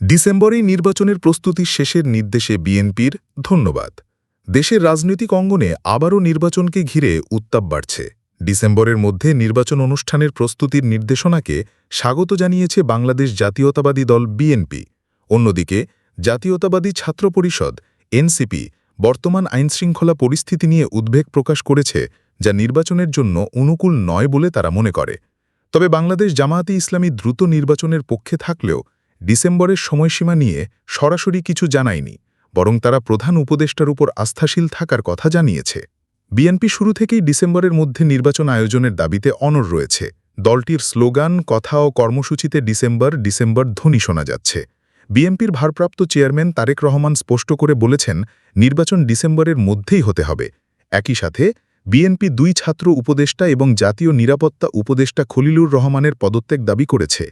ডিসেম্বরেই নির্বাচনের প্রস্তুতির শেষের নির্দেশে বিএনপির ধন্যবাদ। দেশের রাজনৈতিক অঙ্গনে আবারও নির্বাচনকে ঘিরে উত্তাপ বাড়ছে। ডিসেম্বরের মধ্যে নির্বাচন অনুষ্ঠানের প্রস্তুতির নির্দেশনাকে স্বাগত জানিয়েছে বাংলাদেশ জাতীয়তাবাদী দল বিএনপি। অন্যদিকে, জাতীয়তাবাদী ছাত্র পরিষদ, এনসিপি, বর্তমান আইনশৃঙ্খলা পরিস্থিতি নিয়ে উদ্বেগ প্রকাশ করেছে, যা নির্বাচনের জন্য অনুকূল নয় বলে তারা মনে করে। তবে বাংলাদেশ জামায়াতে ইসলামী দ্রুত নির্বাচনের পক্ষে থাকলেও ডিসেম্বরের সময়সীমা নিয়ে সরাসরি কিছু জানায়নি, বরং তারা প্রধান উপদেষ্টার উপর আস্থাশীল থাকার কথা জানিয়েছে। বিএনপি শুরু থেকেই ডিসেম্বরের মধ্যে নির্বাচন আয়োজনের দাবিতে অনর রয়েছে। দলটির স্লোগান, কথা ও কর্মসূচিতে ডিসেম্বর ডিসেম্বর ধ্বনি শোনা যাচ্ছে। বিএনপির ভারপ্রাপ্ত চেয়ারম্যান তারেক রহমান স্পষ্ট করে বলেছেন, নির্বাচন ডিসেম্বরের মধ্যেই হতে হবে। একই সাথে, বিএনপি দুই ছাত্র উপদেষ্টা এবং জাতীয় নিরাপত্তা উপদেষ্টা খলিলুর রহমানের পদত্যাগ দাবি করেছে।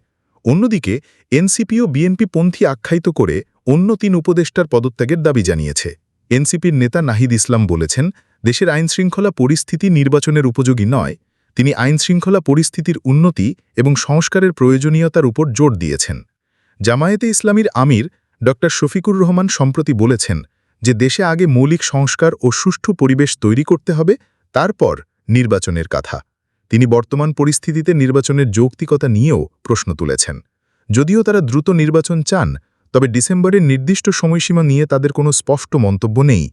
অন্যদিকে এনসিপিও বিএনপি পন্থী আখ্যায়িত করে অন্য তিন উপদেষ্টার পদত্যাগের দাবি জানিয়েছে। এনসিপির নেতা নাহিদ ইসলাম বলেছেন, দেশের আইনশৃঙ্খলা পরিস্থিতি নির্বাচনের উপযোগী নয়। তিনি আইনশৃঙ্খলা পরিস্থিতির উন্নতি এবং সংস্কারের প্রয়োজনীয়তার উপর জোর দিয়েছেন। জামায়াতে ইসলামীর আমির ড. শফিকুর রহমান সম্প্রতি বলেছেন যে, দেশে আগে মৌলিক সংস্কার ও সুষ্ঠু পরিবেশ তৈরি করতে হবে, তারপর নির্বাচনের কথা। তিনি বর্তমান পরিস্থিতিতে নির্বাচনের যৌক্তিকতা নিয়েও প্রশ্ন তুলেছেন। যদিও তারা দ্রুত নির্বাচন চান, তবে ডিসেম্বরের নির্দিষ্ট সময়সীমা নিয়ে তাদের কোনো স্পষ্ট মন্তব্য নেই।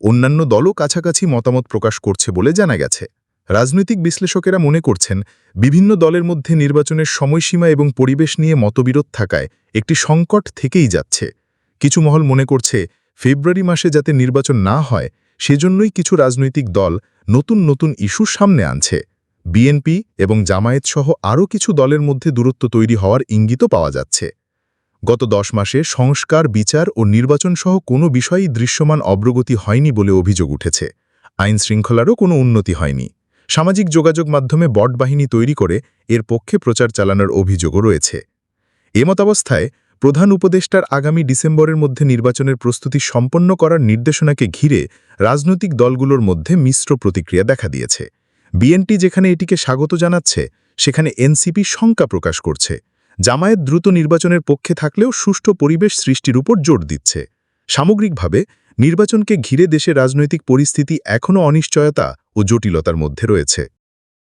অন্যান্য দলও কাছাকাছি মতামত প্রকাশ করছে বলে জানা গেছে। রাজনৈতিক বিশ্লেষকেরা মনে করছেন, বিভিন্ন দলের মধ্যে নির্বাচনের সময়সীমা এবং পরিবেশ নিয়ে মতবিরোধ থাকায় একটি সংকট থেকেই যাচ্ছে। কিছু মহল মনে করছে, ফেব্রুয়ারি মাসে যাতে নির্বাচন না হয়, সেজন্যই কিছু রাজনৈতিক দল নতুন নতুন ইস্যু সামনে আনছে। বিএনপি এবং জামায়াত সহ আরও কিছু দলের মধ্যে দূরত্ব তৈরি হওয়ার ইঙ্গিতও পাওয়া যাচ্ছে। গত দশ মাসে সংস্কার, বিচার ও নির্বাচন সহ কোনো বিষয়ই দৃশ্যমান অগ্রগতি হয়নি বলে অভিযোগ উঠেছে। আইন শৃঙ্খলারও কোনো উন্নতি হয়নি। সামাজিক যোগাযোগ মাধ্যমে বট বাহিনী তৈরি করে এর পক্ষে প্রচার চালানোর অভিযোগও রয়েছে। এ মতাবস্থায় প্রধান উপদেষ্টার আগামী ডিসেম্বরের মধ্যে নির্বাচনের প্রস্তুতি সম্পন্ন করার নির্দেশনাকে ঘিরে রাজনৈতিক দলগুলোর মধ্যে মিশ্র প্রতিক্রিয়া দেখা দিয়েছে। বিএনপি যেখানে এটিকে স্বাগত জানাচ্ছে, সেখানে এনসিপি শঙ্কা প্রকাশ করছে। জামায়াত দ্রুত নির্বাচনের পক্ষে থাকলেও সুষ্ঠু পরিবেশ সৃষ্টির উপর জোর দিচ্ছে। সামগ্রিকভাবে, নির্বাচনকে ঘিরে দেশের রাজনৈতিক পরিস্থিতি এখনও অনিশ্চয়তা ও জটিলতার মধ্যে রয়েছে।